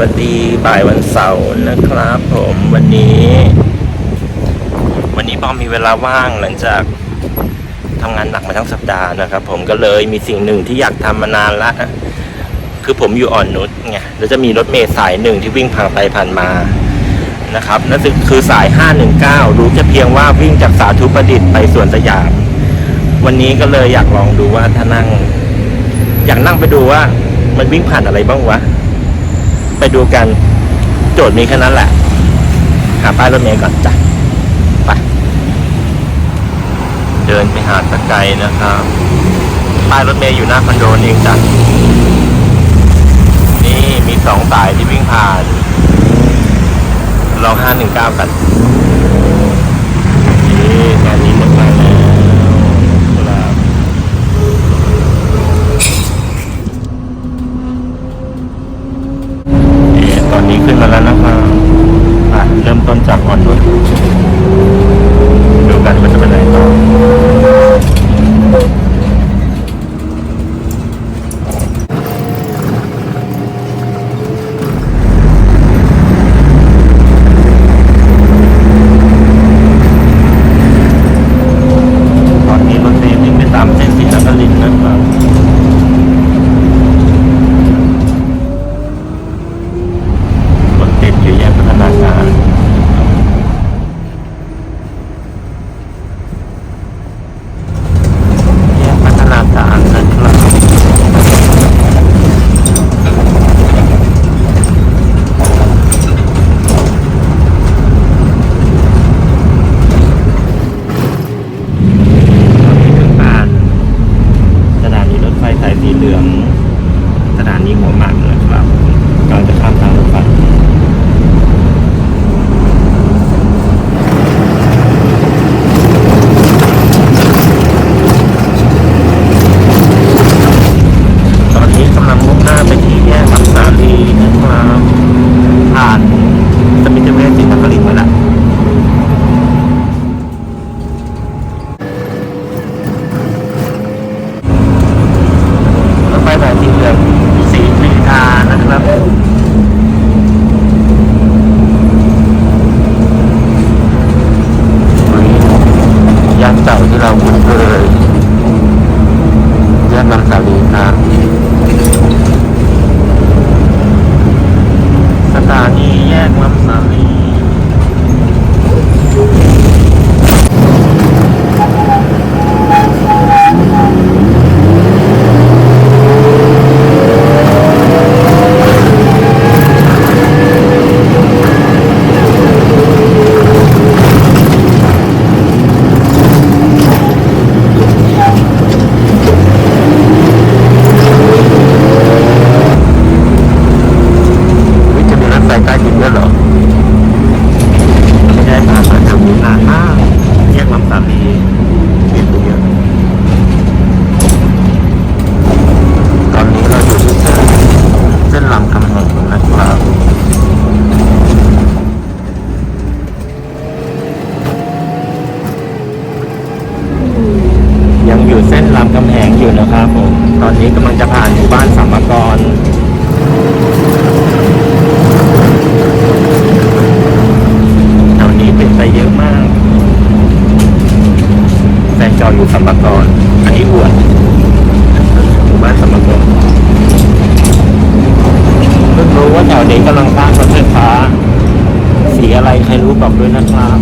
วัสดีบ่ายวันเสาร์นะครับผมวันนี้ วันนี้ป้อมมีเวลาว่างหลังจากทำงานหนักมาทั้งสัปดาห์นะครับ ผมก็เลยมีสิ่งหนึ่งที่อยากทำมานานละคือผมอยู่อ่อนนุชไงแล้วจะมีรถเมล์สายหนึ่งที่วิ่งผ่านไปผ่านมานะครับนั่นคือสาย 519 รู้แค่เพียงว่าวิ่งจากสาธุประดิษฐ์ไปสวนสยาม วันนี้ก็เลยอยากลองดูว่าถ้านั่ง อยากนั่งไปดูว่า มันวิ่งผ่านอะไรบ้างวะ ไปดูกัน โจทย์มีแค่นั้นแหละ หาป้ายรถเมล์ก่อนจ้ะไปเดินไปหาตะไกรนะครับ ป้ายรถเมล์อยู่หน้าคอนโดนเองจ้ะนี่มีสองสายที่วิ่งผ่านลองห้าหนึ่งเก้ากัน แล้วนะครับเริ่มต้นจากอ่อนนุช อันนี้อวดหมู่บ้านสมมกรเพิ่งรู้ว่าแถวนี้กำลังสร้างรถไฟฟ้า สีอะไรใครรู้บอกด้วยนะครับ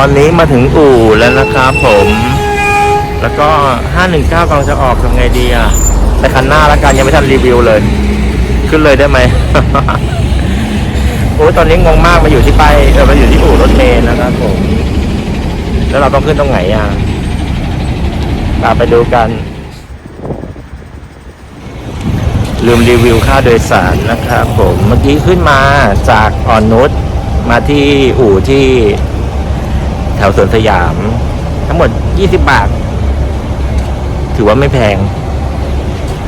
อนนี้มาถึงอู่แล้วนะครับผม แล้วก็ 519กำลังจะออกทำไงดีอะไปคันหน้าแล้วกันยังไม่ทันรีวิวเลย ขึ้นเลยได้ไหมโอ้ยตอนนี้งงมากมาอยู่ที่ป้ายเออมาอยู่ที่อู่รถเมล์นะครับผม แล้วเราต้องขึ้นตรงไหนอะตามไปดูกัน ลืมรีวิวค่าโดยสารนะครับผม เมื่อกี้ขึ้นมาจากอ่อนนุชมาที่อู่ที่ แถวสวนสยาม ทั้งหมด 20 บาท ถือว่าไม่แพง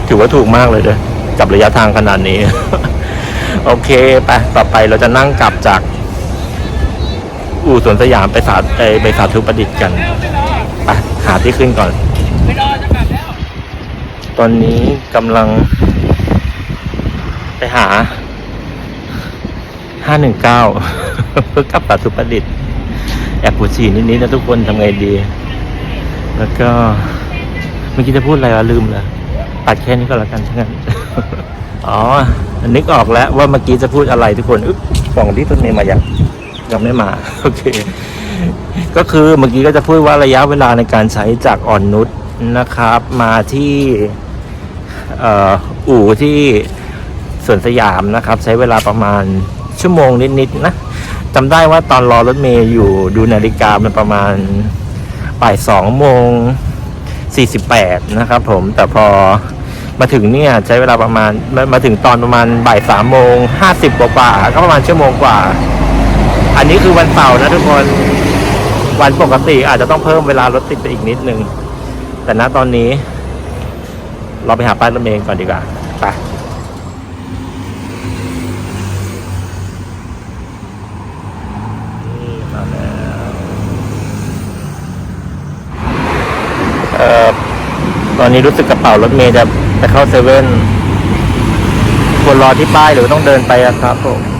ถือว่าถูกมากเลยเด้อกับระยะทางขนาดนี้ โอเคไปต่อไปเราจะนั่งกลับจาก อู่สวนสยามไปสาไปสาธุประดิษฐ์กันไปหาที่ขึ้นก่อน ตอนนี้กำลัง ไปหา519เพื่อกลับสาธุประดิษฐ์ แอบปวดฉี่นิดๆนะทุกคนทำไงดี แล้วก็เมื่อกี้จะพูดอะไรวะลืมล้วตัดแค่นี้ก็แล้วกันทั้งนั้นอ๋อนึกออกแล้วว่าเมื่อกี้จะพูดอะไรทุกคนอึ๊บกล่องที่ต้นเมย์มายังยังไม่มา โอเค ก็คือเมื่อกี้ก็จะพูดว่าระยะเวลาในการใช้จากอ่อนนุชนะครับ มาที่เอ่ออู่ที่สวนสยามนะครับ ใช้เวลาประมาณชั่วโมงนิดๆนะ จำได้ว่าตอนรอรถเมย์อยู่ดูนาฬิกามันประมาณบ่ายสองโมงสี่สิบแปดนะครับผมแต่พอมาถึงเนี่ยใช้เวลาประมาณมามาถึงตอนประมาณบ่ายสามโมงห้าสิบกว่าก็ประมาณชั่วโมงกว่า อันนี้คือวันเสาร์นะทุกคนวันปกติอาจจะต้องเพิ่มเวลารถติดไปอีกนิดนึง แต่ณตอนนี้ เราไปหาป้ายรถเมย์ก่อนดีกว่าไป นี่มาแล้วเอ่อ ตอ นี้รู้สึกกระเป๋ารถเมย์จะไปเข้าเซเว่นควรรอที่ป้ายหรือต้องเดินไปครับผม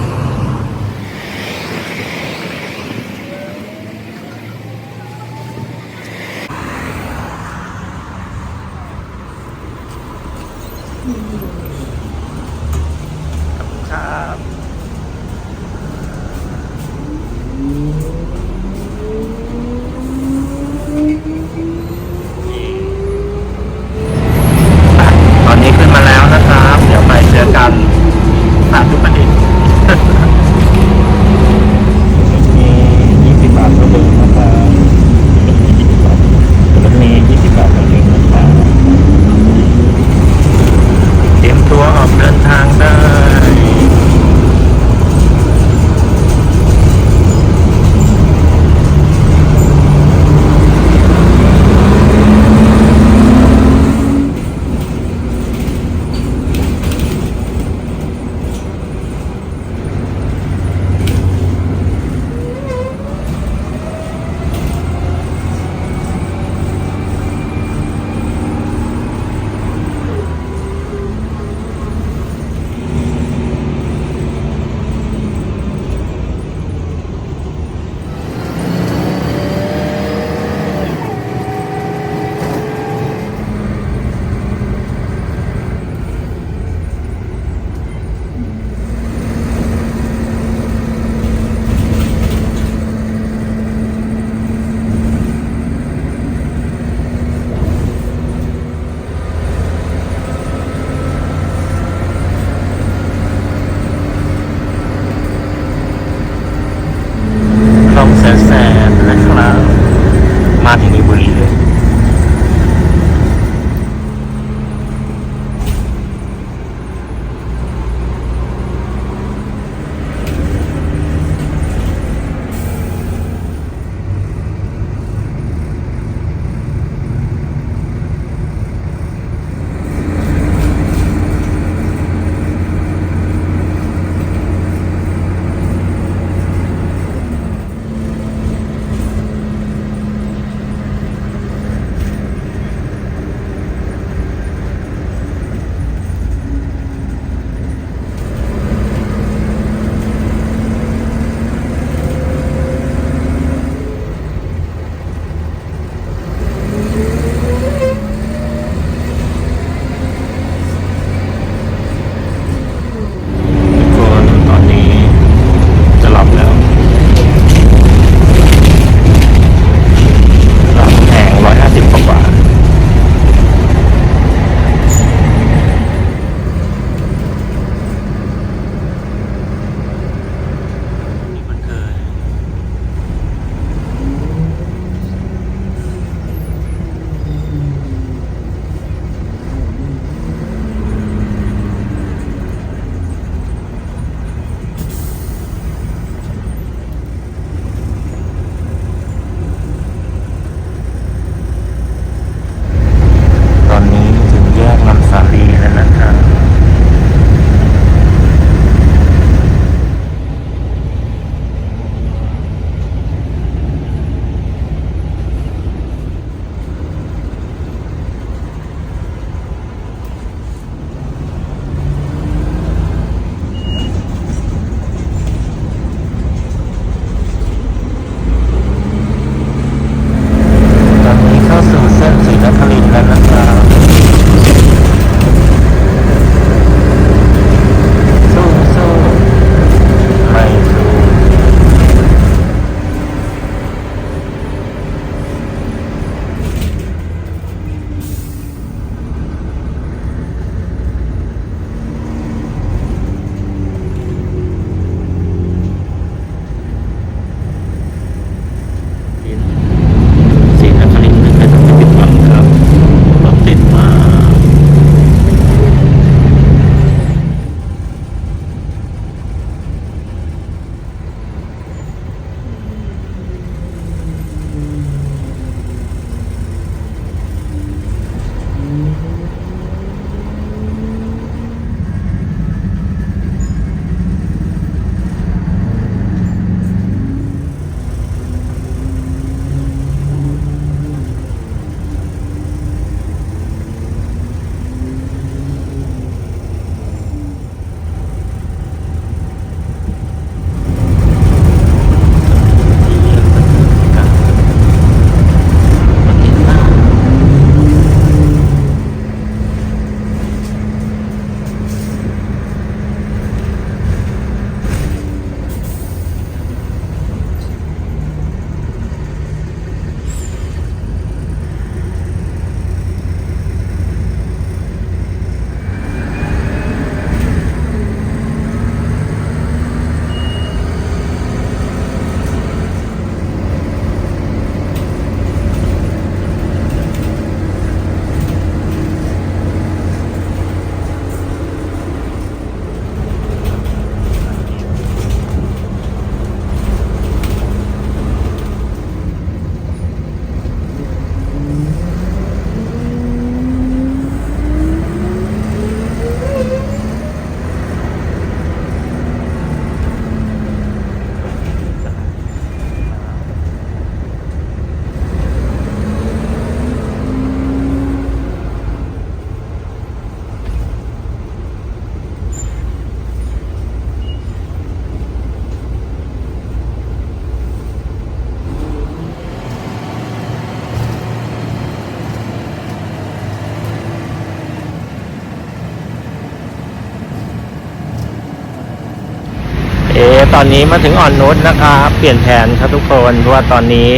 ตอนนี้มาถึงอ่อนนุชนะครับ เปลี่ยนแผนครับทุกคนเพราะว่าตอนนี้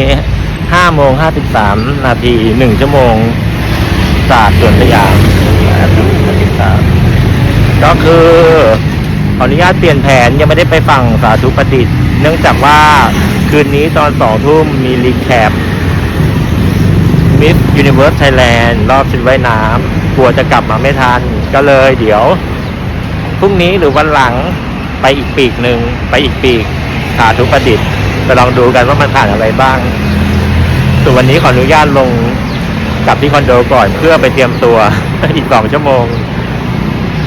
5โมง53 นาที 1 ชั่วโมงจากสวนสยามครับก็คือขออนุญาตเปลี่ยนแผนยังไม่ได้ไปฝั่งสาธุประดิษฐ์เนื่องจากว่าคืนนี้ตอนสองทุ่มมีรีแคปมิสยูนิเวิร์สไทยแลนด์รอบชุดว่ายน้ำกลัวจะกลับมาไม่ทัน ก็เลยเดี๋ยว พรุ่งนี้หรือวันหลัง ไปอีกปีกหนึ่งไปอีกปีกสาธุประดิษฐ์ไปลองดูกันว่ามันผ่านอะไรบ้างส่วนวันนี้ขออนุญาตลงกลับที่คอนโดก่อนเพื่อไปเตรียมตัวอีกสองชั่วโมง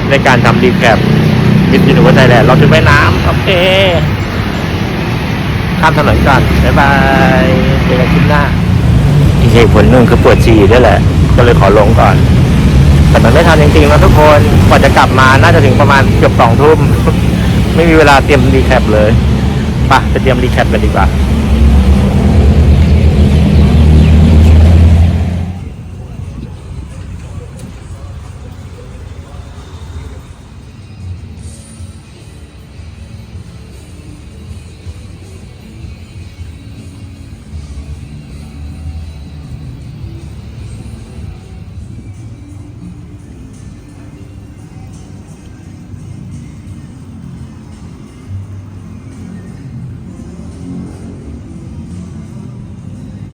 ในการทำรีแคปมิสยูนิเวิร์ไทยแลนด์เราจะไปน้ำโอเคข้ามถนนก่อนบ๊ายบายเจอกันคลิปหน้าอีกเหตุผลหนึ่งคือปวดฉี่ด้วยแหละ ก็เลยขอลงก่อน แต่มันไม่ทันจริงๆนะทุกคนกว่าจะกลับมาน่าจะถึงประมาณเกือบสองทุ่ม ไม่มีเวลาเตรียมรีแคปเลยไปะไปเตรียมรีแคปกันดีกว่า